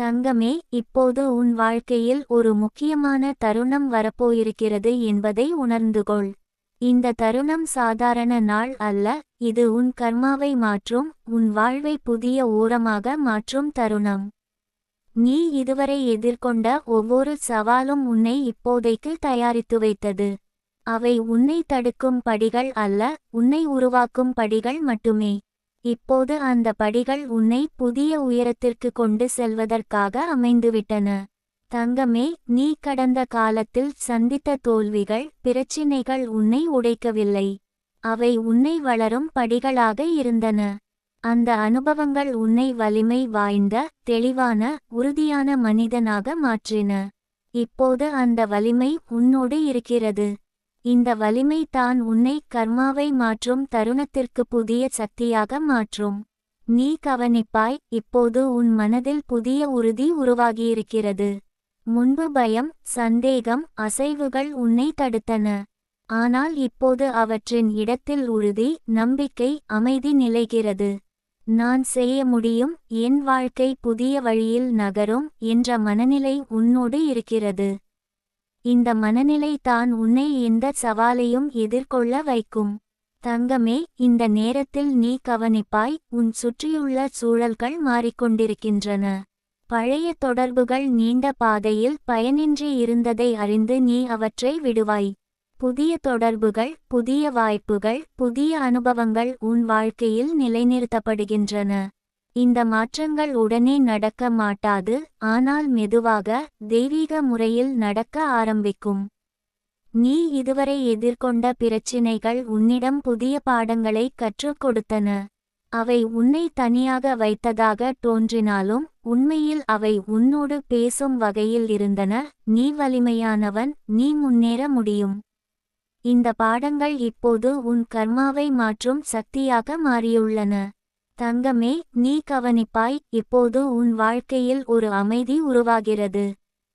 தங்கமே இப்போது உன் வாழ்க்கையில் ஒரு முக்கியமான தருணம் வரப்போயிருக்கிறது என்பதை உணர்ந்துகொள். இந்த தருணம் சாதாரண நாள் அல்ல இது உன் கர்மாவை மாற்றும் உன் வாழ்வை புதிய ஓரமாக மாற்றும் தருணம். நீ இதுவரை எதிர்கொண்ட ஒவ்வொரு சவாலும் உன்னை இப்போதைக்கு தயாரித்து வைத்தது. அவை உன்னை தடுக்கும் படிகள் அல்ல உன்னை உருவாக்கும் படிகள் மட்டுமே. இப்போது அந்த படிகள் உன்னை புதிய உயரத்திற்கு கொண்டு செல்வதற்காக அமைந்துவிட்டன. தங்கமே நீ கடந்த காலத்தில் சந்தித்த தோல்விகள் பிரச்சினைகள் உன்னை உடைக்கவில்லை. அவை உன்னை வளரும் படிகளாக இருந்தன. அந்த அனுபவங்கள் உன்னை வலிமை வாய்ந்த தெளிவான உறுதியான மனிதனாக மாற்றின. இப்போது அந்த வலிமை உன்னோடு இருக்கிறது. இந்த வலிமை தான் உன்னை கர்மாவை மாற்றும் தருணத்திற்கு புதிய சக்தியாக மாற்றும். நீ கவனிப்பாய் இப்போது உன் மனதில் புதிய உறுதி உருவாகியிருக்கிறது. முன்பு பயம் சந்தேகம் அசைவுகள் உன்னை தடுத்தன. ஆனால் இப்போது அவற்றின் இடத்தில் உறுதி நம்பிக்கை அமைதி நிலைகிறது. நான் செய்ய முடியும் என் வாழ்க்கை புதிய வழியில் நகரும் என்ற மனநிலை உன்னோடு இருக்கிறது. இந்த மனநிலை தான் உன்னை எந்த சவாலையும் எதிர்கொள்ள வைக்கும். தங்கமே இந்த நேரத்தில் நீ கவனிப்பாய் உன் சுற்றியுள்ள சூழல்கள் மாறிக்கொண்டிருக்கின்றன. பழைய தொடர்புகள் நீண்ட பாதையில் பயனின்றி இருந்ததை அறிந்து நீ அவற்றை விடுவாய். புதிய தொடர்புகள் புதிய வாய்ப்புகள் புதிய அனுபவங்கள் உன் வாழ்க்கையில் நிலைநிறுத்தப்படுகின்றன. இந்த மாற்றங்கள் உடனே நடக்க மாட்டாது ஆனால் மெதுவாக தெய்வீக முறையில் நடக்க ஆரம்பிக்கும். நீ இதுவரை எதிர்கொண்ட பிரச்சினைகள் உன்னிடம் புதிய பாடங்களை கற்றுக் கொடுத்தன. அவை உன்னை தனியாக வைத்ததாக தோன்றினாலும் உண்மையில் அவை உன்னோடு பேசும் வகையில் இருந்தன. நீ வலிமையானவன் நீ முன்னேற முடியும். இந்த பாடங்கள் இப்போது உன் கர்மாவை மாற்றும் சக்தியாக மாறியுள்ளன. தங்கமே நீ கவனிப்பாய் இப்போது உன் வாழ்க்கையில் ஒரு அமைதி உருவாகிறது.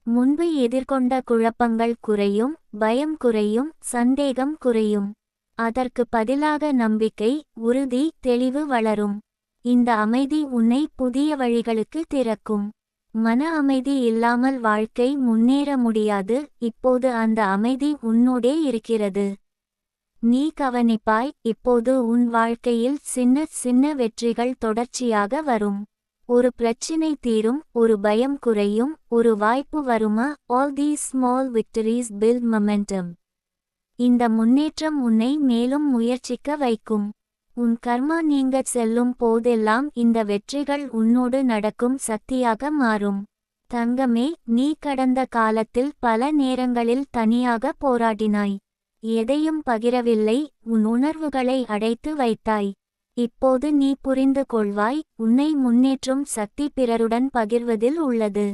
முன்பு எதிர்கொண்ட குழப்பங்கள் குறையும் பயம் குறையும் சந்தேகம் குறையும். அதற்கு பதிலாக நம்பிக்கை உறுதி தெளிவு வளரும். இந்த அமைதி உன்னை புதிய வழிகளுக்கு திறக்கும். மன அமைதி இல்லாமல் வாழ்க்கை முன்னேற முடியாது இப்போது அந்த அமைதி உன்னோடே இருக்கிறது. நீ கவனிப்பாய் இப்போது உன் வாழ்க்கையில் சின்ன சின்ன வெற்றிகள் தொடர்ச்சியாக வரும். ஒரு பிரச்சினை தீரும் ஒரு பயம் குறையும் ஒரு வாய்ப்பு வருமா? All the small victories build momentum இந்த முன்னேற்றம் உன்னை மேலும் முயற்சிக்க வைக்கும். உன் கர்மா நீங்க செல்லும் போதெல்லாம் இந்த வெற்றிகள் உன்னோடு நடக்கும் சக்தியாக மாறும். தங்கமே நீ கடந்த காலத்தில் பல நேரங்களில் தனியாக போராடினாய். எதையும் பகிரவில்லை உன் உணர்வுகளை அடைத்து வைத்தாய். இப்போது நீ புரிந்து கொள்வாய் உன்னை முன்னேற்றும் சக்தி பிறருடன் பகிர்வதில் உள்ளது.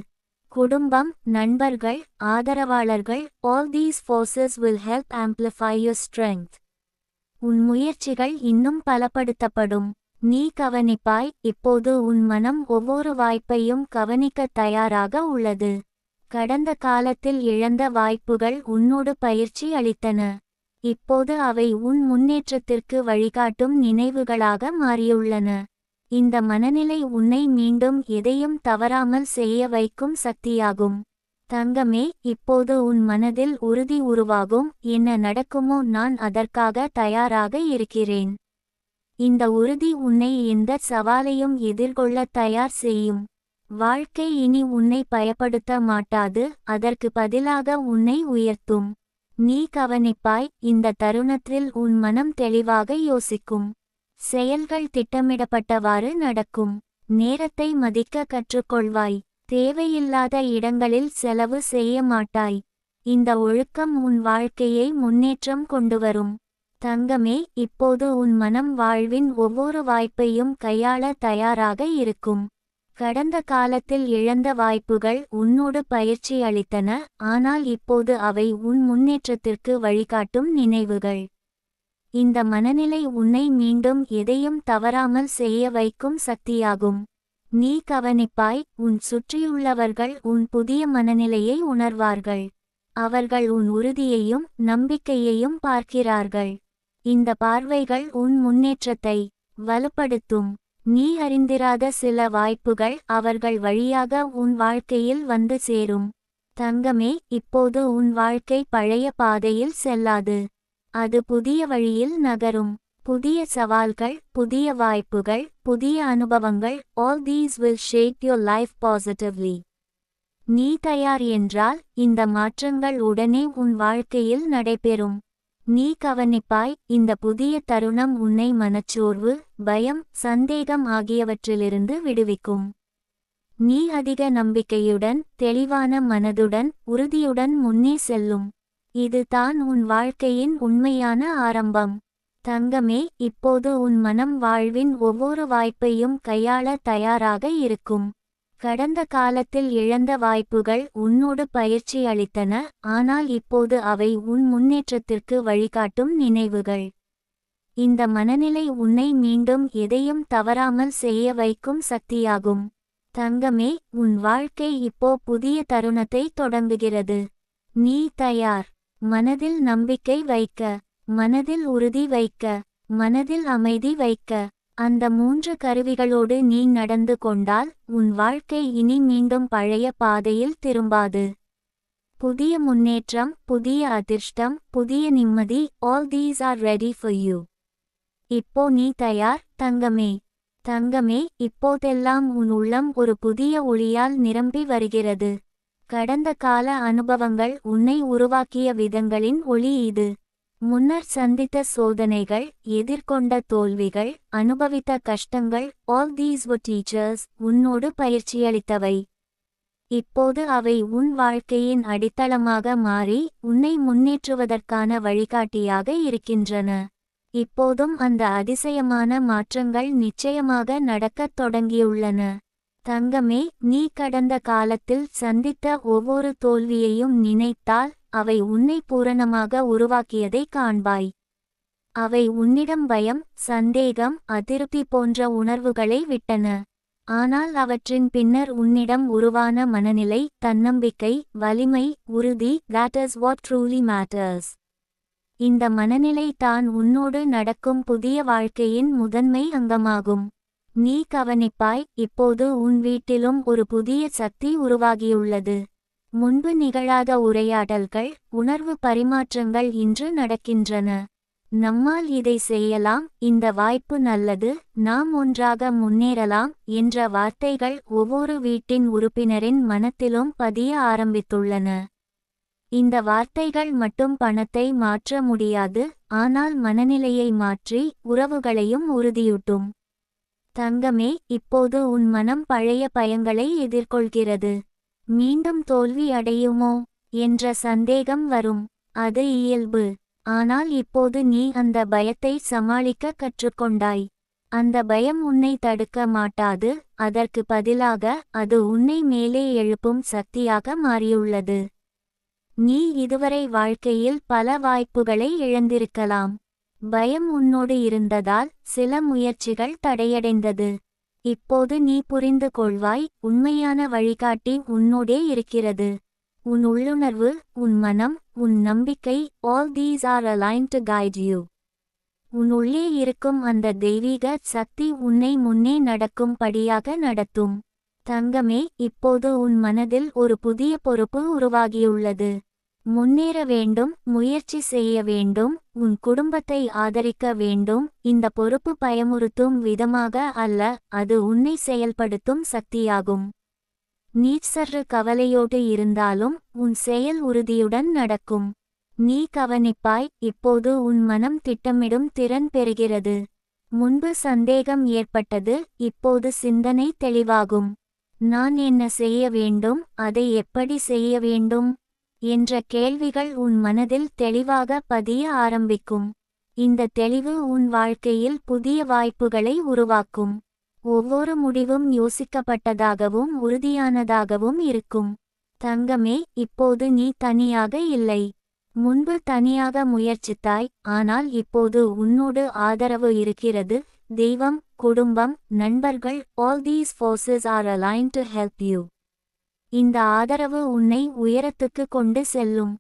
குடும்பம் நண்பர்கள் ஆதரவாளர்கள் all these forces will help amplify your strength உன் முயற்சிகள் இன்னும் பலப்படுத்தப்படும். நீ கவனிப்பாய் இப்போது உன் மனம் ஒவ்வொரு வாய்ப்பையும் கவனிக்க தயாராக உள்ளது. கடந்த காலத்தில் இழந்த வாய்ப்புகள் உன்னோடு பயிற்சி அளித்தன. இப்போது அவை உன் முன்னேற்றத்திற்கு வழிகாட்டும் நினைவுகளாக மாறியுள்ளன. இந்த மனநிலை உன்னை மீண்டும் எதையும் தவறாமல் செய்ய வைக்கும் சக்தியாகும். தங்கமே இப்போது உன் மனதில் உறுதி உருவாகும். என்ன நடக்குமோ நான் அதற்காக தயாராக இருக்கிறேன். இந்த உறுதி உன்னை எந்த சவாலையும் எதிர்கொள்ள தயார் செய்யும். வாழ்க்கை இனி உன்னை பயப்படுத்த மாட்டாது அதற்கு பதிலாக உன்னை உயர்த்தும். நீ கவனிப்பாய் இந்த தருணத்தில் உன் மனம் தெளிவாக யோசிக்கும். செயல்கள் திட்டமிடப்பட்டவாறு நடக்கும். நேரத்தை மதிக்க கற்றுக்கொள்வாய். தேவையில்லாத இடங்களில் செலவு செய்ய மாட்டாய். இந்த ஒழுக்கம் உன் வாழ்க்கையை முன்னேற்றம் கொண்டுவரும் தங்கமே இப்போது உன் மனம் வாழ்வின் ஒவ்வொரு வாய்ப்பையும் கையாள தயாராக இருக்கும். கடந்த காலத்தில் இழந்த வாய்ப்புகள் உன்னோடு பயிற்சி அளித்தன ஆனால் இப்போது அவை உன் முன்னேற்றத்திற்கு வழிகாட்டும் நினைவுகள். இந்த மனநிலை உன்னை மீண்டும் எதையும் தவறாமல் செய்ய வைக்கும் சக்தியாகும். நீ கவனிப்பாய் உன் சுற்றியுள்ளவர்கள் உன் புதிய மனநிலையை உணர்வார்கள். அவர்கள் உன் உறுதியையும் நம்பிக்கையையும் பார்க்கிறார்கள். இந்த பார்வைகள் உன் முன்னேற்றத்தை வலுப்படுத்தும். நீ அறிந்திராத சில வாய்ப்புகள் அவர்கள் வழியாக உன் வாழ்க்கையில் வந்து சேரும். தங்கமே இப்போது உன் வாழ்க்கை பழைய பாதையில் செல்லாது. அது புதிய வழியில் நகரும். புதிய சவால்கள் புதிய வாய்ப்புகள் புதிய அனுபவங்கள் all these will shake your life positively நீ தயார் என்றால் இந்த மாற்றங்கள் உடனே உன் வாழ்க்கையில் நடைபெறும். நீ கவனிப்பாய் இந்த புதிய தருணம் உன்னை மனச்சோர்வு பயம் சந்தேகம் ஆகியவற்றிலிருந்து விடுவிக்கும். நீ அதிக நம்பிக்கையுடன் தெளிவான மனதுடன் உறுதியுடன் முன்னே செல்லும். இது தான் உன் வாழ்க்கையின் உண்மையான ஆரம்பம். தங்கமே இப்போது உன் மனம் வாழ்வின் ஒவ்வொரு வாய்ப்பையும் கையாள தயாராக இருக்கும். கடந்த காலத்தில் இழந்த வாய்ப்புகள் உன்னோடு பயிற்சி அளித்தன ஆனால் இப்போது அவை உன் முன்னேற்றத்திற்கு வழிகாட்டும் நினைவுகள். இந்த மனநிலை உன்னை மீண்டும் எதையும் தவறாமல் செய்ய வைக்கும் சக்தியாகும். தங்கமே உன் வாழ்க்கை இப்போ புதிய தருணத்தை தொடங்குகிறது. நீ தயார். மனதில் நம்பிக்கை வைக்க. மனதில் உறுதி வைக்க. மனதில் அமைதி வைக்க. அந்த மூன்று கருவிகளோடு நீ நடந்து கொண்டால் உன் வாழ்க்கை இனி மீண்டும் பழைய பாதையில் திரும்பாது. புதிய முன்னேற்றம் புதிய அதிர்ஷ்டம் புதிய நிம்மதி all these are ready for you இப்போ நீ தயார் தங்கமே. தங்கமே இப்போதெல்லாம் உன் உள்ளம் ஒரு புதிய ஒளியால் நிரம்பி வருகிறது. கடந்த கால அனுபவங்கள் உன்னை உருவாக்கிய விதங்களின் ஒளி இது. முன்னர் சந்தித்த சோதனைகள் எதிர்கொண்ட தோல்விகள் அனுபவித்த கஷ்டங்கள் ஆல் தீஸ் were டீச்சர்ஸ் உன்னோடு பயிற்சியளித்தவை. இப்போது அவை உன் வாழ்க்கையின் அடித்தளமாக மாறி உன்னை முன்னேற்றுவதற்கான வழிகாட்டியாக இருக்கின்றன. இப்போதும் அந்த அதிசயமான மாற்றங்கள் நிச்சயமாக நடக்கத் தொடங்கியுள்ளன. தங்கமே நீ கடந்த காலத்தில் சந்தித்த ஒவ்வொரு தோல்வியையும் நினைத்தால் அவை உன்னை பூரணமாக உருவாக்கியதை காண்பாய். அவை உன்னிடம் பயம் சந்தேகம் அதிருப்தி போன்ற உணர்வுகளை விட்டன. ஆனால் அவற்றின் பின்னர் உன்னிடம் உருவான மனநிலை தன்னம்பிக்கை வலிமை உறுதி that is what truly matters இந்த மனநிலை தான் உன்னோடு நடக்கும் புதிய வாழ்க்கையின் முதன்மை அங்கமாகும். நீ கவனிப்பாய் இப்போது உன் வீட்டிலும் ஒரு புதிய சக்தி உருவாகியுள்ளது. முன்பு நிகழாத உரையாடல்கள் உணர்வு பரிமாற்றங்கள் இன்று நடக்கின்றன. நம்மால் இதை செய்யலாம் இந்த வாய்ப்பு நல்லது நாம் ஒன்றாக முன்னேறலாம் என்ற வார்த்தைகள் ஒவ்வொரு வீட்டின் உறுப்பினரின் மனத்திலும் பதிய ஆரம்பித்துள்ளன. இந்த வார்த்தைகள் மட்டும் பணத்தை மாற்ற முடியாது ஆனால் மனநிலையை மாற்றி உறவுகளையும் உறுதியூட்டும். தங்கமே இப்போது உன் மனம் பழைய பயங்களை எதிர்கொள்கிறது. மீண்டும் தோல்வி அடையுமோ? என்ற சந்தேகம் வரும். அது இயல்பு. ஆனால் இப்போது நீ அந்த பயத்தை சமாளிக்க கற்றுக்கொண்டாய். அந்த பயம் உன்னை தடுக்க மாட்டாது. அதற்கு பதிலாக அது உன்னை மேலே எழுப்பும் சக்தியாக மாறியுள்ளது. நீ இதுவரை வாழ்க்கையில் பல வாய்ப்புகளை இழந்திருக்கலாம். பயம் உன்னோடு இருந்ததால் சில முயற்சிகள் தடையடைந்தது. இப்போது நீ புரிந்து கொள்வாய் உண்மையான வழிகாட்டி உன்னோடே இருக்கிறது. உன் உள்ளுணர்வு உன் மனம் உன் நம்பிக்கை all these are align to guide you உன் உள்ளே இருக்கும் அந்த தெய்வீக சக்தி உன்னை முன்னே நடக்கும் படியாக நடத்தும். தங்கமே இப்போது உன் மனதில் ஒரு புதிய பொறுப்பு உருவாகியுள்ளது. முன்னேற வேண்டும் முயற்சி செய்ய வேண்டும் உன் குடும்பத்தை ஆதரிக்க வேண்டும் இந்த பொறுப்பு பயமுறுத்தும் விதமாக அல்ல அது உன்னை செயல்படுத்தும் சக்தியாகும். நீ சற்று கவலையோடு இருந்தாலும் உன் செயல் உறுதியுடன் நடக்கும். நீ கவனிப்பாய் இப்போது உன் மனம் திட்டமிடும் திறன் பெறுகிறது. முன்பு சந்தேகம் ஏற்பட்டது இப்போது சிந்தனை தெளிவாகும். நான் என்ன செய்ய வேண்டும் அதை எப்படி செய்ய வேண்டும்? என்ற கேள்விகள் உன் மனதில் தெளிவாக பதிய ஆரம்பிக்கும். இந்த தெளிவு உன் வாழ்க்கையில் புதிய வாய்ப்புகளை உருவாக்கும். ஒவ்வொரு முடிவும் யோசிக்கப்பட்டதாகவும் உறுதியானதாகவும் இருக்கும். தங்கமே இப்போது நீ தனியாக இல்லை. முன்பு தனியாக முயற்சித்தாய் ஆனால் இப்போது உன்னோடு ஆதரவு இருக்கிறது. தெய்வம் குடும்பம் நண்பர்கள் all these forces are align to help you இந்த ஆதரவு உன்னை உயரத்துக்கு கொண்டு செல்லும்.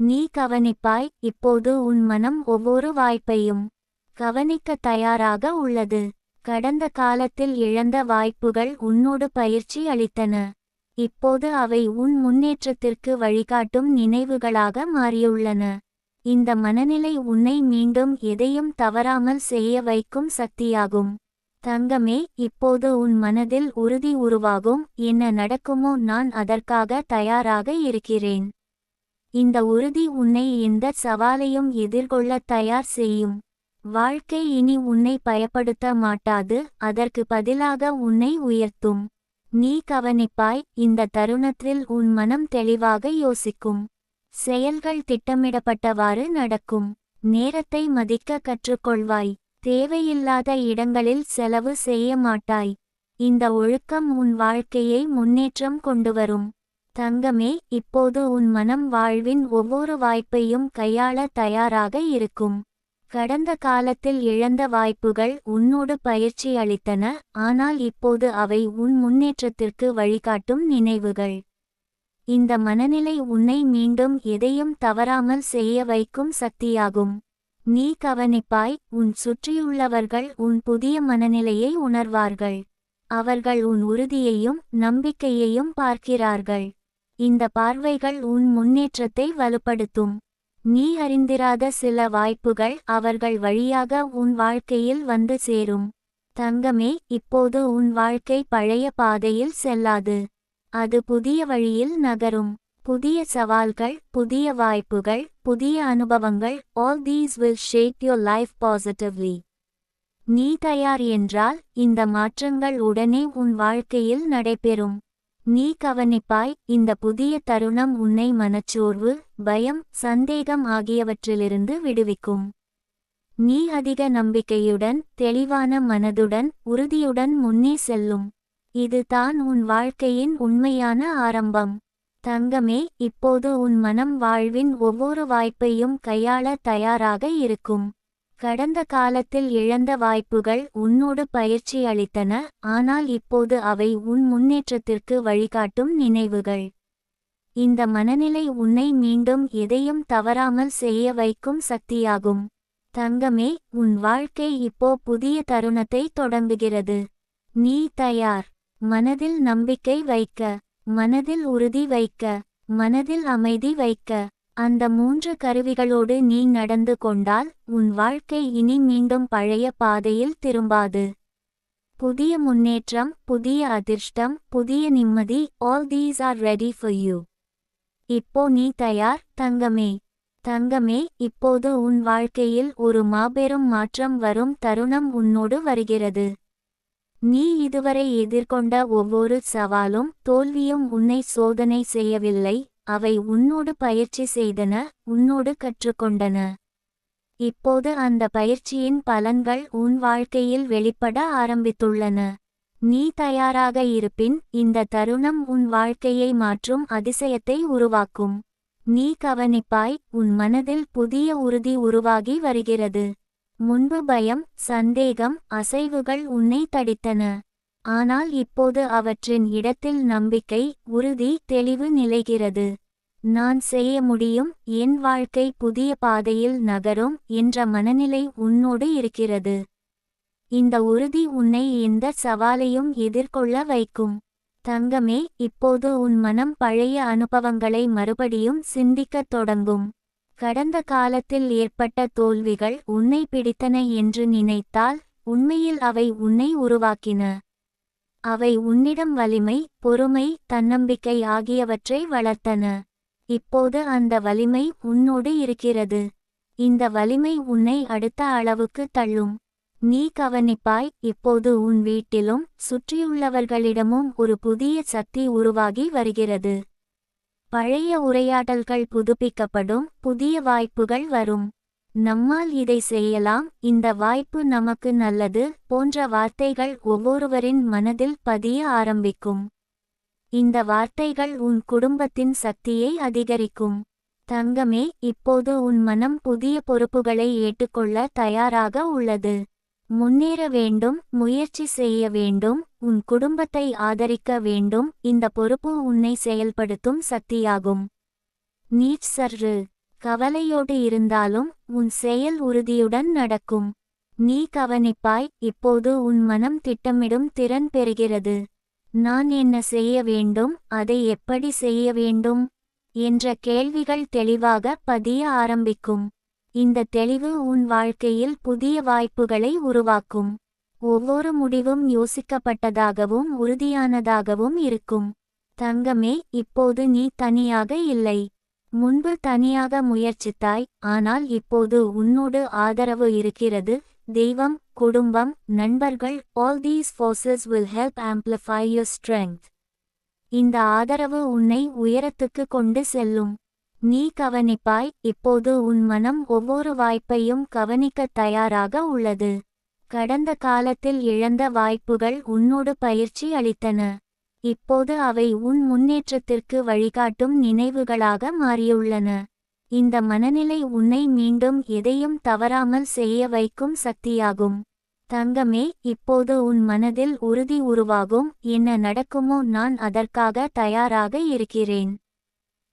நீ கவனிப்பாய் இப்போது உன் மனம் ஒவ்வொரு வாய்ப்பையும் கவனிக்க தயாராக உள்ளது. கடந்த காலத்தில் இழந்த வாய்ப்புகள் உன்னோடு பயிற்சி அளித்தன. இப்போது அவை உன் முன்னேற்றத்திற்கு வழிகாட்டும் நினைவுகளாக மாறியுள்ளன. இந்த மனநிலை உன்னை மீண்டும் எதையும் தவறாமல் செய்ய வைக்கும் சக்தியாகும். தங்கமே இப்போது உன் மனதில் உறுதி உருவாகும் என்ன நடக்குமோ நான் அதற்காக தயாராக இருக்கிறேன். இந்த உறுதி உன்னை எந்த சவாலையும் எதிர்கொள்ள தயார் செய்யும். வாழ்க்கை இனி உன்னை பயப்படுத்த மாட்டாது அதற்கு பதிலாக உன்னை உயர்த்தும். நீ கவனிப்பாய் இந்த தருணத்தில் உன் மனம் தெளிவாக யோசிக்கும். செயல்கள் திட்டமிடப்பட்டவாறு நடக்கும். நேரத்தை மதிக்க கற்றுக்கொள்வாய். தேவையில்லாத இடங்களில் செலவு செய்ய மாட்டாய் இந்த ஒழுக்கம் உன் வாழ்க்கையை முன்னேற்றம் கொண்டுவரும் தங்கமே இப்போது உன் மனம் வாழ்வின் ஒவ்வொரு வாய்ப்பையும் கையாள தயாராக இருக்கும். கடந்த காலத்தில் இழந்த வாய்ப்புகள் உன்னோடு பயிற்சி அளித்தன ஆனால் இப்போது அவை உன் முன்னேற்றத்திற்கு வழிகாட்டும் நினைவுகள். இந்த மனநிலை உன்னை மீண்டும் எதையும் தவறாமல் செய்ய வைக்கும் சக்தியாகும். நீ கவனிப்பாய் உன் சுற்றியுள்ளவர்கள் உன் புதிய மனநிலையை உணர்வார்கள். அவர்கள் உன் உறுதியையும் நம்பிக்கையையும் பார்க்கிறார்கள். இந்த பார்வைகள் உன் முன்னேற்றத்தை வலுப்படுத்தும். நீ அறிந்திராத சில வாய்ப்புகள் அவர்கள் வழியாக உன் வாழ்க்கையில் வந்து சேரும். தங்கமே இப்போது உன் வாழ்க்கை பழைய பாதையில் செல்லாது. அது புதிய வழியில் நகரும். புதிய சவால்கள் புதிய வாய்ப்புகள் புதிய அனுபவங்கள் all these will shape your life positively நீ தயார் என்றால் இந்த மாற்றங்கள் உடனே உன் வாழ்க்கையில் நடைபெறும். நீ கவனிப்பாய் இந்த புதிய தருணம் உன்னை மனச்சோர்வு பயம் சந்தேகம் ஆகியவற்றிலிருந்து விடுவிக்கும். நீ அதிக நம்பிக்கையுடன் தெளிவான மனதுடன் உறுதியுடன் முன்னே செல்லும். இது தான் உன் வாழ்க்கையின் உண்மையான ஆரம்பம். தங்கமே இப்போது உன் மனம் வாழ்வின் ஒவ்வொரு வாய்ப்பையும் கையாள தயாராக இருக்கும். கடந்த காலத்தில் இழந்த வாய்ப்புகள் உன்னோடு பயிற்சி அளித்தன ஆனால் இப்போது அவை உன் முன்னேற்றத்திற்கு வழிகாட்டும் நினைவுகள். இந்த மனநிலை உன்னை மீண்டும் எதையும் தவறாமல் செய்ய வைக்கும் சக்தியாகும். தங்கமே உன் வாழ்க்கை இப்போ புதிய தருணத்தை தொடங்குகிறது. நீ தயார். மனதில் நம்பிக்கை வைக்க. மனதில் உறுதி வைக்க மனதில் அமைதி வைக்க அந்த மூன்று கருவிகளோடு நீ நடந்து கொண்டால் உன் வாழ்க்கை இனி மீண்டும் பழைய பாதையில் திரும்பாது. புதிய முன்னேற்றம் புதிய அதிர்ஷ்டம் புதிய நிம்மதி all these are ready for you இப்போ நீ தயார் தங்கமே. தங்கமே இப்போது உன் வாழ்க்கையில் ஒரு மாபெரும் மாற்றம் வரும் தருணம் உன்னோடு வருகிறது. நீ இதுவரை எதிர்கொண்ட ஒவ்வொரு சவாலும் தோல்வியும் உன்னை சோதனை செய்யவில்லை அவை உன்னோடு பயிற்சி செய்தன உன்னோடு கற்றுக்கொண்டன. இப்போது அந்த பயிற்சியின் பலன்கள் உன் வாழ்க்கையில் வெளிப்பட ஆரம்பித்துள்ளன. நீ தயாராக இருப்பின் இந்த தருணம் உன் வாழ்க்கையை மாற்றும் அதிசயத்தை உருவாக்கும். நீ கவனிப்பாய் உன் மனதில் புதிய உறுதி உருவாகி வருகிறது. முன்பு பயம் சந்தேகம் அசைவுகள் உன்னை தடித்தன. ஆனால் இப்போது அவற்றின் இடத்தில் நம்பிக்கை உறுதி தெளிவு நிலைகிறது. நான் செய்ய முடியும் என் வாழ்க்கை புதிய பாதையில் நகரும் என்ற மனநிலை உன்னோடு இருக்கிறது. இந்த உறுதி உன்னை எந்த சவாலையும் எதிர்கொள்ள வைக்கும். தங்கமே இப்போது உன் மனம் பழைய அனுபவங்களை மறுபடியும் சிந்திக்கத் தொடங்கும். கடந்த காலத்தில் ஏற்பட்ட தோல்விகள் உன்னை பிடித்தன என்று நினைத்தால் உண்மையில் அவை உன்னை உருவாக்கின. அவை உன்னிடம் வலிமை பொறுமை தன்னம்பிக்கை ஆகியவற்றை வளர்த்தன. இப்போது அந்த வலிமை உன்னோடு இருக்கிறது. இந்த வலிமை உன்னை அடுத்த அளவுக்கு தள்ளும். நீ கவனிப்பாய் இப்போது உன் வீட்டிலும் சுற்றியுள்ளவர்களிடமும் ஒரு புதிய சக்தி உருவாகி வருகிறது. பழைய உரையாடல்கள் புதுப்பிக்கப்படும் புதிய வாய்ப்புகள் வரும். நம்மால் இதை செய்யலாம். இந்த வாய்ப்பு நமக்கு நல்லது போன்ற வார்த்தைகள் ஒவ்வொருவரின் மனதில் பதிய ஆரம்பிக்கும். இந்த வார்த்தைகள் உன் குடும்பத்தின் சக்தியை அதிகரிக்கும். தங்கமே இப்போது உன் மனம் புதிய பொறுப்புகளை ஏற்றுக்கொள்ள தயாராக உள்ளது. முன்னேற வேண்டும் முயற்சி செய்ய வேண்டும் உன் குடும்பத்தை ஆதரிக்க வேண்டும் இந்த பொறுப்பு உன்னை செயல்படுத்தும் சக்தியாகும். நீச் சர்ரு கவலையோடு இருந்தாலும் உன் செயல் உறுதியுடன் நடக்கும். நீ கவனிப்பாய் இப்போது உன் மனம் திட்டமிடும் திறன் பெறுகிறது. நான் என்ன செய்ய வேண்டும் அதை எப்படி செய்ய வேண்டும்? என்ற கேள்விகள் தெளிவாக பதிய ஆரம்பிக்கும். இந்த தெளிவு உன் வாழ்க்கையில் புதிய வாய்ப்புகளை உருவாக்கும். ஒவ்வொரு முடிவும் யோசிக்கப்பட்டதாகவும் உறுதியானதாகவும் இருக்கும். தங்கமே இப்போது நீ தனியாக இல்லை. முன்பு தனியாக முயற்சித்தாய் ஆனால் இப்போது உன்னோடு ஆதரவு இருக்கிறது. தெய்வம் குடும்பம் நண்பர்கள் all these forces will help amplify your strength இந்த ஆதரவு உன்னை உயரத்துக்கு கொண்டு செல்லும். நீ கவனிப்பாய் இப்போது உன் மனம் ஒவ்வொரு வாய்ப்பையும் கவனிக்க தயாராக உள்ளது. கடந்த காலத்தில் இழந்த வாய்ப்புகள் உன்னோடு பயிற்சி அளித்தன. இப்போது அவை உன் முன்னேற்றத்திற்கு வழிகாட்டும் நினைவுகளாக மாறியுள்ளன. இந்த மனநிலை உன்னை மீண்டும் எதையும் தவறாமல் செய்ய வைக்கும் சக்தியாகும். தங்கமே இப்போது உன் மனதில் உறுதி உருவாகும் என்ன நடக்குமோ நான் அதற்காக தயாராக இருக்கிறேன்.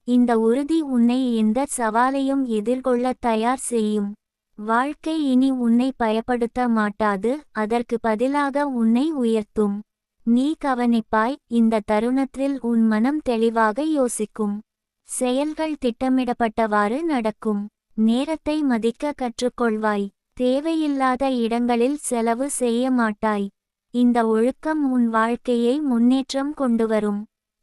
இந்த உறுதி உன்னை எந்த சவாலையும் எதிர்கொள்ள தயார் செய்யும். வாழ்க்கை இனி உன்னை பயப்படுத்த மாட்டாது அதற்கு பதிலாக உன்னை உயர்த்தும். நீ கவனிப்பாய் இந்த தருணத்தில் உன் மனம் தெளிவாக யோசிக்கும். செயல்கள் திட்டமிடப்பட்டவாறு நடக்கும். நேரத்தை மதிக்க கற்றுக்கொள்வாய். தேவையில்லாத இடங்களில் செலவு செய்ய மாட்டாய். இந்த ஒழுக்கம் உன் வாழ்க்கையை முன்னேற்றம் கொண்டுவரும்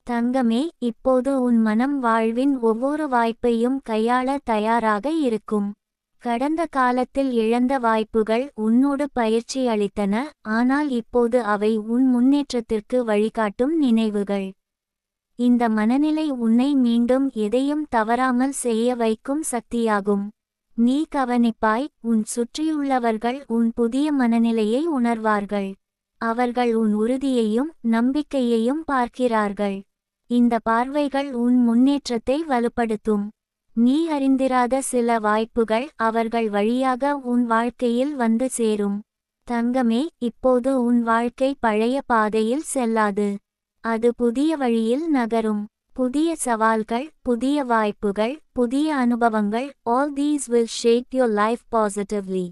தங்கமே இப்போது உன் மனம் வாழ்வின் ஒவ்வொரு வாய்ப்பையும் கையாள தயாராக இருக்கும். கடந்த காலத்தில் இழந்த வாய்ப்புகள் உன்னோடு பயிற்சி அளித்தன ஆனால் இப்போது அவை உன் முன்னேற்றத்திற்கு வழிகாட்டும் நினைவுகள். இந்த மனநிலை உன்னை மீண்டும் எதையும் தவறாமல் செய்ய வைக்கும் சக்தியாகும். நீ கவனிப்பாய் உன் சுற்றியுள்ளவர்கள் உன் புதிய மனநிலையை உணர்வார்கள். அவர்கள் உன் உறுதியையும் நம்பிக்கையையும் பார்க்கிறார்கள். இந்த பார்வைகள் உன் முன்னேற்றத்தை வலுப்படுத்தும். நீ அறிந்திராத சில வாய்ப்புகள் அவர்கள் வழியாக உன் வாழ்க்கையில் வந்து சேரும். தங்கமே இப்போது உன் வாழ்க்கை பழைய பாதையில் செல்லாது. அது புதிய வழியில் நகரும். புதிய சவால்கள் புதிய வாய்ப்புகள் புதிய அனுபவங்கள் all these will shake your life positively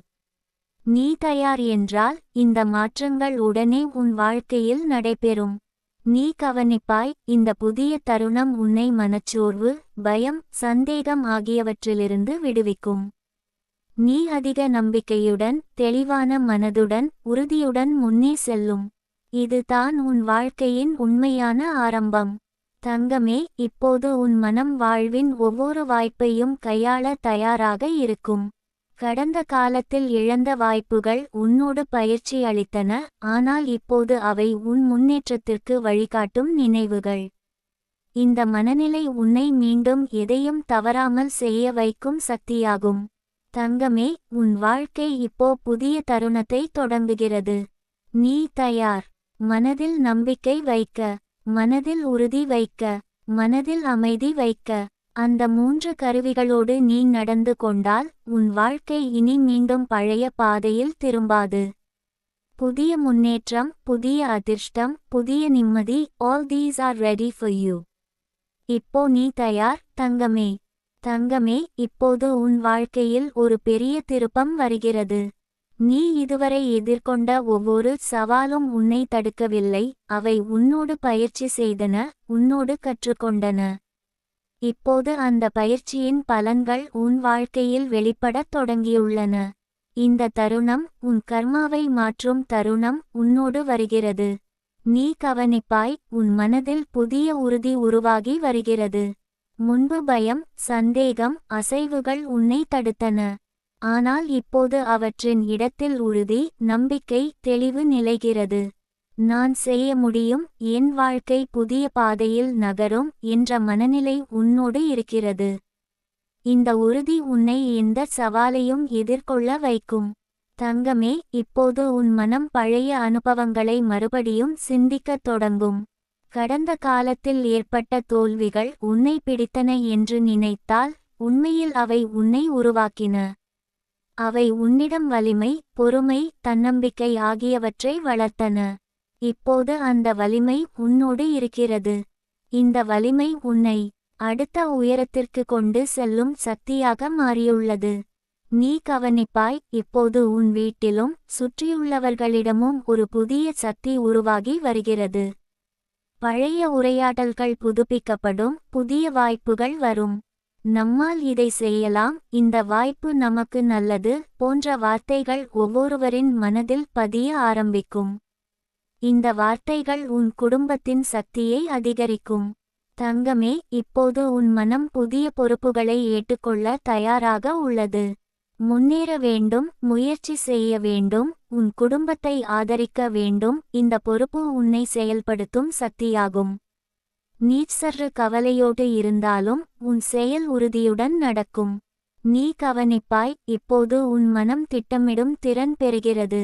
நீ தயார் என்றால் இந்த மாற்றங்கள் உடனே உன் வாழ்க்கையில் நடைபெறும். நீ கவனிப்பாய் இந்த புதிய தருணம் உன்னை மனச்சோர்வு பயம் சந்தேகம் ஆகியவற்றிலிருந்து விடுவிக்கும். நீ அதிக நம்பிக்கையுடன் தெளிவான மனதுடன் உறுதியுடன் முன்னே செல்லும். இது தான் உன் வாழ்க்கையின் உண்மையான ஆரம்பம். தங்கமே இப்போது உன் மனம் வாழ்வின் ஒவ்வொரு வாய்ப்பையும் கையாள தயாராக இருக்கும். கடந்த காலத்தில் இழந்த வாய்ப்புகள் உன்னோடு பயிற்சி அளித்தன ஆனால் இப்போது அவை உன் முன்னேற்றத்திற்கு வழிகாட்டும் நினைவுகள். இந்த மனநிலை உன்னை மீண்டும் எதையும் தவறாமல் செய்ய வைக்கும் சக்தியாகும். தங்கமே உன் வாழ்க்கை இப்போ புதிய தருணத்தை தொடங்குகிறது. நீ தயார். மனதில் நம்பிக்கை வைக்க. மனதில் உறுதி வைக்க. மனதில் அமைதி வைக்க. அந்த மூன்று கருவிகளோடு நீ நடந்து கொண்டால் உன் வாழ்க்கை இனி மீண்டும் பழைய பாதையில் திரும்பாது. புதிய முன்னேற்றம் புதிய அதிர்ஷ்டம் புதிய நிம்மதி all these are ready for you இப்போ நீ தயார் தங்கமே. தங்கமே இப்போது உன் வாழ்க்கையில் ஒரு பெரிய திருப்பம் வருகிறது. நீ இதுவரை எதிர்கொண்ட ஒவ்வொரு சவாலும் உன்னை தடுக்கவில்லை அவை உன்னோடு பயிற்சி செய்தன உன்னோடு கற்றுக்கொண்டன. இப்போது அந்த பயிற்சியின் பலன்கள் உன் வாழ்க்கையில் வெளிப்படத் தொடங்கியுள்ளன. இந்த தருணம் உன் கர்மாவை மாற்றும் தருணம் உன்னோடு வருகிறது. நீ கவனிப்பாய் உன் மனதில் புதிய உறுதி உருவாகி வருகிறது. முன்பு பயம் சந்தேகம் அசைவுகள் உன்னை தடுத்தன. ஆனால் இப்போது அவற்றின் இடத்தில் உறுதி நம்பிக்கை தெளிவு நிலைகிறது. நான் செய்ய முடியும் என் வாழ்க்கை புதிய பாதையில் நகரும் என்ற மனநிலை உன்னோடு இருக்கிறது. இந்த உறுதி உன்னை எந்த சவாலையும் எதிர்கொள்ள வைக்கும். தங்கமே இப்போது உன் மனம் பழைய அனுபவங்களை மறுபடியும் சிந்திக்கத் தொடங்கும். கடந்த காலத்தில் ஏற்பட்ட தோல்விகள் உன்னை பிடித்தன என்று நினைத்தால் உண்மையில் அவை உன்னை உருவாக்கின. அவை உன்னிடம் வலிமை பொறுமை தன்னம்பிக்கை ஆகியவற்றை வளர்த்தன. இப்போது அந்த வலிமை உன்னோடு இருக்கிறது. இந்த வலிமை உன்னை அடுத்த உயரத்திற்கு கொண்டு செல்லும் சக்தியாக மாறியுள்ளது. நீ கவனிப்பாய் இப்போது உன் வீட்டிலும் சுற்றியுள்ளவர்களிடமும் ஒரு புதிய சக்தி உருவாகி வருகிறது. பழைய உரையாடல்கள் புதுப்பிக்கப்படும் புதிய வாய்ப்புகள் வரும். நம்மால் இதை செய்யலாம் இந்த வாய்ப்பு நமக்கு நல்லது போன்ற வார்த்தைகள் ஒவ்வொருவரின் மனதில் பதிய ஆரம்பிக்கும். இந்த வார்த்தைகள் உன் குடும்பத்தின் சக்தியை அதிகரிக்கும். தங்கமே இப்போது உன் மனம் புதிய பொறுப்புகளை ஏற்றுக்கொள்ள தயாராக உள்ளது. முன்னேற வேண்டும் முயற்சி செய்ய வேண்டும் உன் குடும்பத்தை ஆதரிக்க வேண்டும் இந்த பொறுப்பு உன்னை செயல்படுத்தும் சக்தியாகும். நீ சற்று கவலையோடு இருந்தாலும் உன் செயல் உறுதியுடன் நடக்கும். நீ கவனிப்பாய் இப்போது உன் மனம் திட்டமிடும் திறன் பெறுகிறது.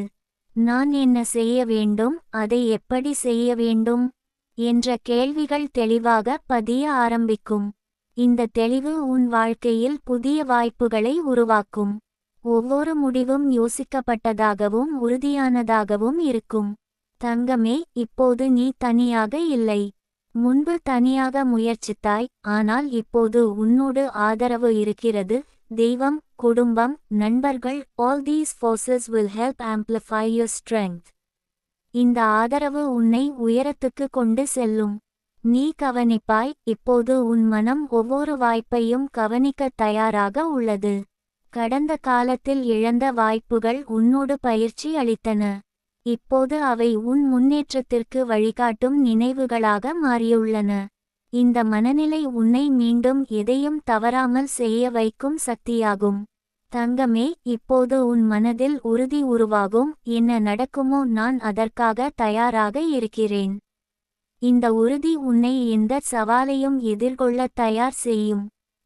நான் என்ன செய்ய வேண்டும்? அதை எப்படி செய்ய வேண்டும்? என்ற கேள்விகள் தெளிவாக பதிய ஆரம்பிக்கும். இந்த தெளிவு உன் வாழ்க்கையில் புதிய வாய்ப்புகளை உருவாக்கும். ஒவ்வொரு முடிவும் யோசிக்கப்பட்டதாகவும் உறுதியானதாகவும் இருக்கும். தங்கமே இப்போது நீ தனியாக இல்லை. முன்பு தனியாக முயற்சித்தாய் ஆனால் இப்போது உன்னோடு ஆதரவு இருக்கிறது. தெய்வம் குடும்பம் நண்பர்கள் all these forces will help amplify your strength இந்த ஆதரவு உன்னை உயரத்துக்கு கொண்டு செல்லும். நீ கவனிப்பாய் இப்போது உன் மனம் ஒவ்வொரு வாய்ப்பையும் கவனிக்க தயாராக உள்ளது. கடந்த காலத்தில் இழந்த வாய்ப்புகள் உன்னோடு பயிற்சி அளித்தன. இப்போது அவை உன் முன்னேற்றத்திற்கு வழிகாட்டும் நினைவுகளாக மாறியுள்ளன. இந்த மனநிலை உன்னை மீண்டும் எதையும் தவறாமல் செய்ய வைக்கும் சக்தியாகும். தங்கமே இப்போது உன் மனதில் உறுதி உருவாகும். என்ன நடக்குமோ நான் அதற்காக தயாராக இருக்கிறேன். இந்த உறுதி உன்னை எந்த சவாலையும் எதிர்கொள்ள தயார் செய்யும்.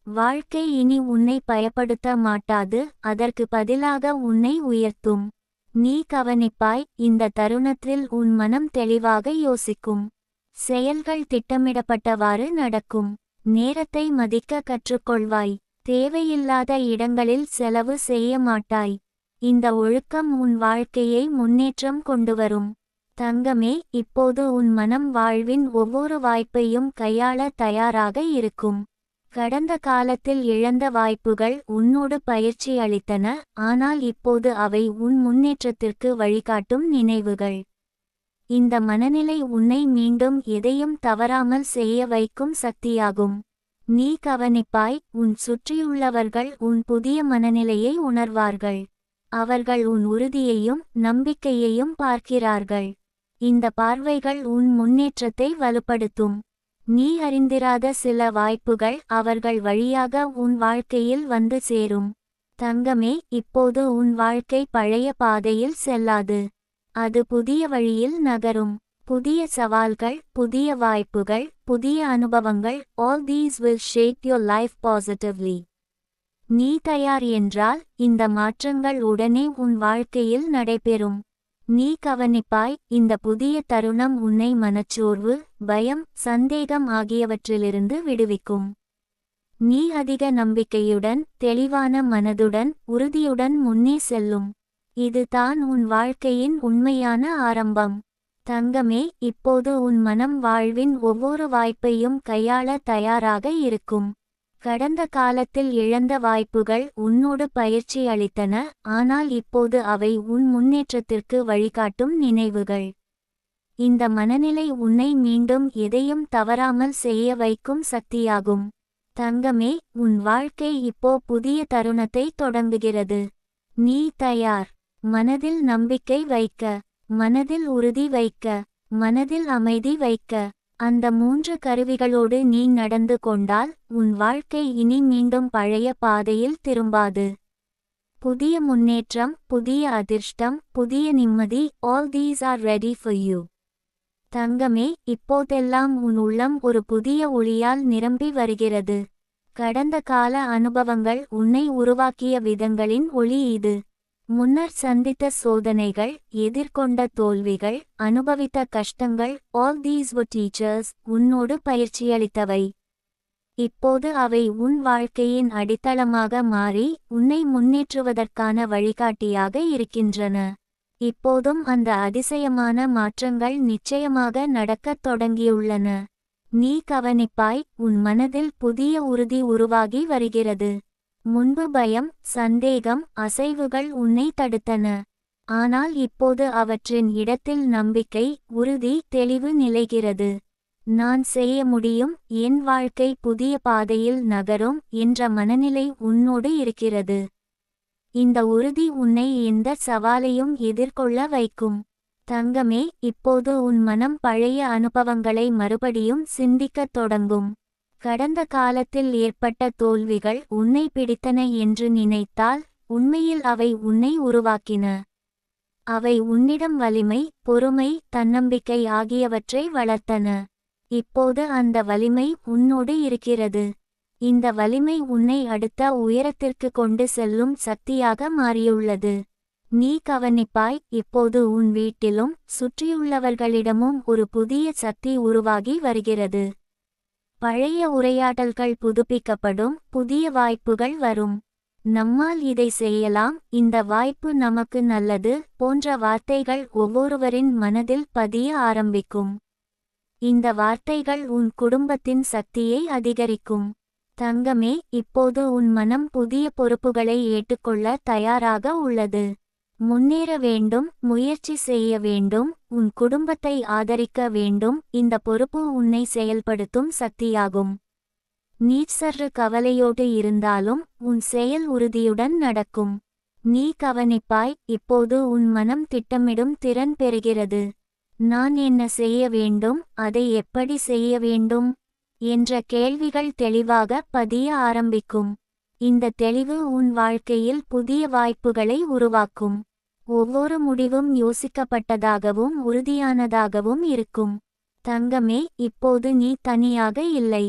வாழ்க்கை இனி உன்னை பயப்படுத்த மாட்டாது. அதற்கு பதிலாக உன்னை உயர்த்தும். நீ கவனிப்பாய் இந்த தருணத்தில் உன் மனம் தெளிவாக யோசிக்கும். செயல்கள் திட்டமிடப்பட்டவாறு நடக்கும். நேரத்தை மதிக்க கற்றுக்கொள்வாய். தேவையில்லாத இடங்களில் செலவு செய்ய மாட்டாய். இந்த ஒழுக்கம் உன் வாழ்க்கையை முன்னேற்றம் கொண்டுவரும் தங்கமே இப்போது உன் மனம் வாழ்வின் ஒவ்வொரு வாய்ப்பையும் கையாள தயாராக இருக்கும். கடந்த காலத்தில் இழந்த வாய்ப்புகள் உன்னோடு பயிற்சி அளித்தன ஆனால் இப்போது அவை உன் முன்னேற்றத்திற்கு வழிகாட்டும் நினைவுகள். இந்த மனநிலை உன்னை மீண்டும் எதையும் தவறாமல் செய்ய வைக்கும் சக்தியாகும். நீ கவனிப்பாய் உன் சுற்றியுள்ளவர்கள் உன் புதிய மனநிலையை உணர்வார்கள். அவர்கள் உன் உறுதியையும் நம்பிக்கையையும் பார்க்கிறார்கள். இந்த பார்வைகள் உன் முன்னேற்றத்தை வலுப்படுத்தும். நீ அறிந்திராத சில வாய்ப்புகள் அவர்கள் வழியாக உன் வாழ்க்கையில் வந்து சேரும். தங்கமே இப்போது உன் வாழ்க்கை பழைய பாதையில் செல்லாது. அது புதிய வழியில் நகரும். புதிய சவால்கள் புதிய வாய்ப்புகள் புதிய அனுபவங்கள் all these will shake your life positively நீ தயார் என்றால் இந்த மாற்றங்கள் உடனே உன் வாழ்க்கையில் நடைபெறும். நீ கவனிப்பாய் இந்த புதிய தருணம் உன்னை மனச்சோர்வு பயம் சந்தேகம் ஆகியவற்றிலிருந்து விடுவிக்கும். நீ அதிக நம்பிக்கையுடன் தெளிவான மனதுடன் உறுதியுடன் முன்னே செல்லும். இது தான் உன் வாழ்க்கையின் உண்மையான ஆரம்பம். தங்கமே இப்போது உன் மனம் வாழ்வின் ஒவ்வொரு வாய்ப்பையும் கையாள தயாராக இருக்கும். கடந்த காலத்தில் இழந்த வாய்ப்புகள் உன்னோடு பயிற்சி அளித்தன ஆனால் இப்போது அவை உன் முன்னேற்றத்திற்கு வழிகாட்டும் நினைவுகள். இந்த மனநிலை உன்னை மீண்டும் எதையும் தவறாமல் செய்ய வைக்கும் சக்தியாகும். தங்கமே உன் வாழ்க்கை இப்போ புதிய தருணத்தை தொடங்குகிறது. நீ தயார். மனதில் நம்பிக்கை வைக்க மனதில் உறுதி வைக்க மனதில் அமைதி வைக்க. அந்த மூன்று கருவிகளோடு நீ நடந்து கொண்டால் உன் வாழ்க்கை இனி மீண்டும் பழைய பாதையில் திரும்பாது. புதிய முன்னேற்றம் புதிய அதிர்ஷ்டம் புதிய நிம்மதி all these are ready for you தங்கமே இப்போதெல்லாம் உன் உள்ளம் ஒரு புதிய ஒளியால் நிரம்பி வருகிறது. கடந்த கால அனுபவங்கள் உன்னை உருவாக்கிய விதங்களின் ஒளி இது. முன்னர் சந்தித்த சோதனைகள் எதிர்கொண்ட தோல்விகள் அனுபவித்த கஷ்டங்கள் ஆல் தீஸ் were டீச்சர்ஸ் உன்னோடு பயிற்சியளித்தவை. இப்போது அவை உன் வாழ்க்கையின் அடித்தளமாக மாறி உன்னை முன்னேற்றுவதற்கான வழிகாட்டியாக இருக்கின்றன. இப்போதும் அந்த அதிசயமான மாற்றங்கள் நிச்சயமாக நடக்கத் தொடங்கியுள்ளன. நீ கவனிப்பாய் உன் மனதில் புதிய உறுதி உருவாகி வருகிறது. முன்பு பயம் சந்தேகம் அசைவுகள் உன்னை தடுத்தன. ஆனால் இப்போது அவற்றின் இடத்தில் நம்பிக்கை உறுதி தெளிவு நிலைகிறது. நான் செய்ய முடியும் என் வாழ்க்கை புதிய பாதையில் நகரும் என்ற மனநிலை உன்னோடு இருக்கிறது. இந்த உறுதி உன்னை எந்த சவாலையும் எதிர்கொள்ள வைக்கும். தங்கமே இப்போது உன் மனம் பழைய அனுபவங்களை மறுபடியும் சிந்திக்கத் தொடங்கும். கடந்த காலத்தில் ஏற்பட்ட தோல்விகள் உன்னை பிடித்தன என்று நினைத்தால் உண்மையில் அவை உன்னை உருவாக்கின. அவை உன்னிடம் வலிமை பொறுமை தன்னம்பிக்கை ஆகியவற்றை வளர்த்தன. இப்போது அந்த வலிமை உன்னோடு இருக்கிறது. இந்த வலிமை உன்னை அடுத்த உயரத்திற்கு கொண்டு செல்லும் சக்தியாக மாறியுள்ளது. நீ கவனிப்பாய் இப்போது உன் வீட்டிலும் சுற்றியுள்ளவர்களிடமும் ஒரு புதிய சக்தி உருவாகி வருகிறது. பழைய உரையாடல்கள் புதுப்பிக்கப்படும் புதிய வாய்ப்புகள் வரும். நம்மால் இதை செய்யலாம். இந்த வாய்ப்பு நமக்கு நல்லது போன்ற வார்த்தைகள் ஒவ்வொருவரின் மனதில் பதிய ஆரம்பிக்கும். இந்த வார்த்தைகள் உன் குடும்பத்தின் சக்தியை அதிகரிக்கும். தங்கமே இப்போது உன் மனம் புதிய பொறுப்புகளை ஏற்றுக்கொள்ள தயாராக உள்ளது. முன்னேற வேண்டும் முயற்சி செய்ய வேண்டும் உன் குடும்பத்தை ஆதரிக்க வேண்டும் இந்த பொறுப்பு உன்னை செயல்படுத்தும் சக்தியாகும். நீ சற்று கவலையோடு இருந்தாலும் உன் செயல் உறுதியுடன் நடக்கும். நீ கவனிப்பாய் இப்போது உன் மனம் திட்டமிடும் திறன் பெறுகிறது. நான் என்ன செய்ய வேண்டும் அதை எப்படி செய்ய வேண்டும்? என்ற கேள்விகள் தெளிவாக பதிய ஆரம்பிக்கும். இந்த தெளிவு உன் வாழ்க்கையில் புதிய வாய்ப்புகளை உருவாக்கும். ஒவ்வொரு முடிவும் யோசிக்கப்பட்டதாகவும் உறுதியானதாகவும் இருக்கும். தங்கமே இப்போது நீ தனியாக இல்லை.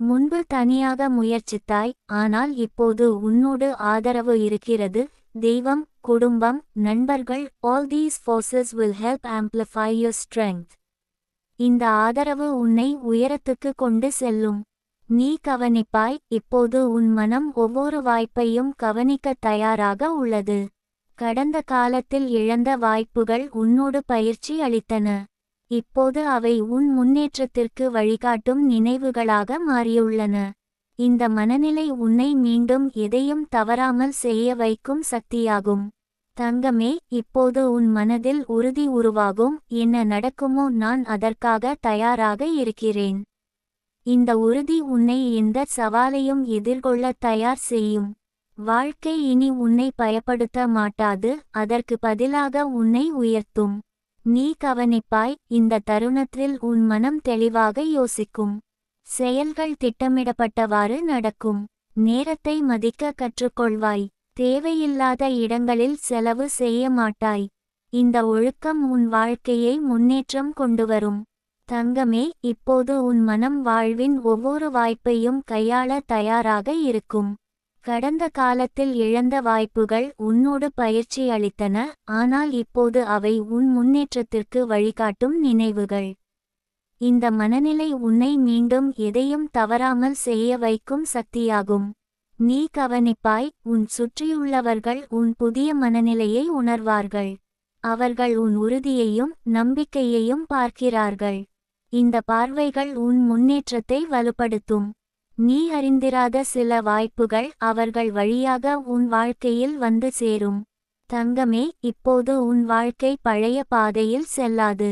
முன்பு தனியாக முயற்சித்தாய் ஆனால் இப்போது உன்னோடு ஆதரவு இருக்கிறது. தெய்வம் குடும்பம் நண்பர்கள் all these forces will help amplify your strength இந்த ஆதரவு உன்னை உயரத்துக்கு கொண்டு செல்லும். நீ கவனிப்பாய் இப்போது உன் மனம் ஒவ்வொரு வாய்ப்பையும் கவனிக்க தயாராக உள்ளது. கடந்த காலத்தில் இழந்த வாய்ப்புகள் உன்னோடு பயிற்சி அளித்தன. இப்போது அவை உன் முன்னேற்றத்திற்கு வழிகாட்டும் நினைவுகளாக மாறியுள்ளன. இந்த மனநிலை உன்னை மீண்டும் எதையும் தவறாமல் செய்ய வைக்கும் சக்தியாகும். தங்கமே இப்போது உன் மனதில் உறுதி உருவாகும் என்ன நடக்குமோ நான் அதற்காக தயாராக இருக்கிறேன். இந்த உறுதி உன்னை எந்த சவாலையும் எதிர்கொள்ள தயார் செய்யும். வாழ்க்கை இனி உன்னை பயப்படுத்த மாட்டாது அதற்கு பதிலாக உன்னை உயர்த்தும். நீ கவனிப்பாய் இந்த தருணத்தில் உன் மனம் தெளிவாக யோசிக்கும். செயல்கள் திட்டமிடப்பட்டவாறு நடக்கும். நேரத்தை மதிக்க கற்றுக்கொள்வாய். தேவையில்லாத இடங்களில் செலவு செய்ய மாட்டாய். இந்த ஒழுக்கம் உன் வாழ்க்கையை முன்னேற்றம் கொண்டுவரும் தங்கமே இப்போது உன் மனம் வாழ்வின் ஒவ்வொரு வாய்ப்பையும் கையாள தயாராக இருக்கும். கடந்த காலத்தில் இழந்த வாய்ப்புகள் உன்னோடு பயிற்சி அளித்தன ஆனால் இப்போது அவை உன் முன்னேற்றத்திற்கு வழிகாட்டும் நினைவுகள். இந்த மனநிலை உன்னை மீண்டும் எதையும் தவறாமல் செய்ய வைக்கும் சக்தியாகும். நீ கவனிப்பாய் உன் சுற்றியுள்ளவர்கள் உன் புதிய மனநிலையை உணர்வார்கள். அவர்கள் உன் உறுதியையும் நம்பிக்கையையும் பார்க்கிறார்கள். இந்த பார்வைகள் உன் முன்னேற்றத்தை வலுப்படுத்தும். நீ அறிந்திராத சில வாய்ப்புகள் அவர்கள் வழியாக உன் வாழ்க்கையில் வந்து சேரும். தங்கமே இப்போது உன் வாழ்க்கை பழைய பாதையில் செல்லாது.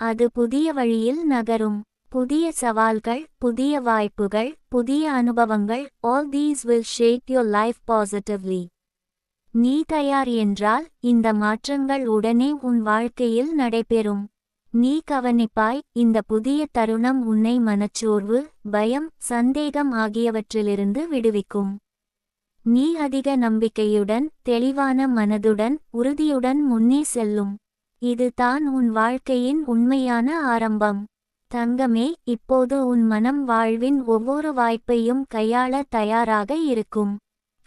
அது புதிய வழியில் நகரும். புதிய சவால்கள் புதிய வாய்ப்புகள் புதிய அனுபவங்கள் all these will shake your life positively நீ தயார் என்றால் இந்த மாற்றங்கள் உடனே உன் வாழ்க்கையில் நடைபெறும். நீ கவனிப்பாய் இந்த புதிய தருணம் உன்னை மனச்சோர்வு பயம் சந்தேகம் ஆகியவற்றிலிருந்து விடுவிக்கும். நீ அதிக நம்பிக்கையுடன் தெளிவான மனதுடன் உறுதியுடன் முன்னே செல்லும். இது தான் உன் வாழ்க்கையின் உண்மையான ஆரம்பம். தங்கமே இப்போது உன் மனம் வாழ்வின் ஒவ்வொரு வாய்ப்பையும் கையாள தயாராக இருக்கும்.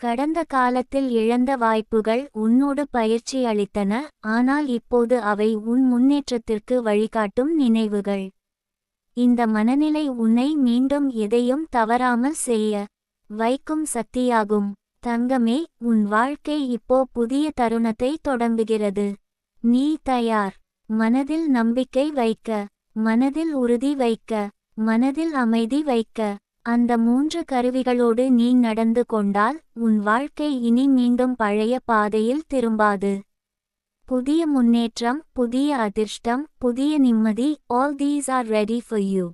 கடந்த காலத்தில் இழந்த வாய்ப்புகள் உன்னோடு பயிற்சி அளித்தன ஆனால் இப்போது அவை உன் முன்னேற்றத்திற்கு வழிகாட்டும் நினைவுகள். இந்த மனநிலை உன்னை மீண்டும் எதையும் தவறாமல் செய்ய வைக்கும் சக்தியாகும். தங்கமே உன் வாழ்க்கை இப்போ புதிய தருணத்தை தொடங்குகிறது. நீ தயார். மனதில் நம்பிக்கை வைக்க. மனதில் உறுதி வைக்க. மனதில் அமைதி வைக்க. அந்த மூன்று கருவிகளோடு நீ நடந்து கொண்டால் உன் வாழ்க்கை இனி மீண்டும் பழைய பாதையில் திரும்பாது. புதிய முன்னேற்றம் புதிய அதிர்ஷ்டம் புதிய நிம்மதி all these are ready for you